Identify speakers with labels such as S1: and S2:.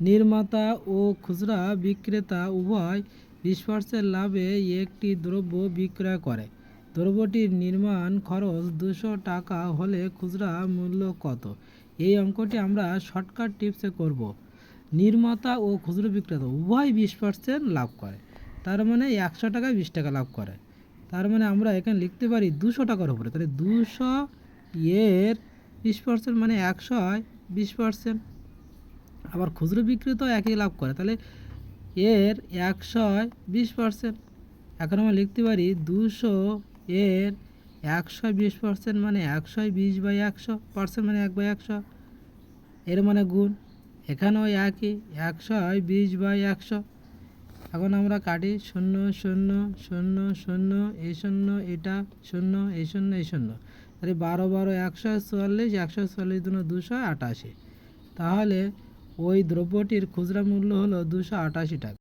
S1: নির্মাতা ও খুচরা বিক্রেতা উভয় বিশ পার্সেন্ট লাভে একটি দ্রব্য বিক্রয় করে। দ্রব্যটির নির্মাণ খরচ দুশো টাকা হলে খুচরা মূল্য কত? এই অঙ্কটি আমরা শর্টকাট টিপসে করব। নির্মাতা ও খুচরো বিক্রেতা উভয় বিশ পার্সেন্ট লাভ করে। তার মানে একশো টাকায় বিশ টাকা লাভ করে। তার মানে আমরা এখানে লিখতে পারি দুশো টাকার উপরে। তাহলে দুশো এর বিশ পার্সেন্ট মানে একশো, বিশ পার্সেন্ট। আবার খুচরো বিক্রেতাও একই লাভ করে। তাহলে এর একশো বিশ পার্সেন্ট এখন আমরা লিখতে পারি দুশো এর একশো বিশ পার্সেন্ট মানে একশো বিশ বাই একশো পার্সেন্ট মানে এক বাই একশো, এর মানে গুণ। এখানেও একই, একশো বিশ বাই একশো। এখন আমরা কাটি শূন্য শূন্য শূন্য শূন্য, এই শূন্য, এটা শূন্য, এই শূন্য এই শূন্য। তাহলে বারো বারো, একশো চুয়াল্লিশ একশো চুয়াল্লিশ দুনো দুশো আটাশি। তাহলে ওই দ্রব্যটির খুচরা মূল্য হলো দুশো আটাশি টাকা।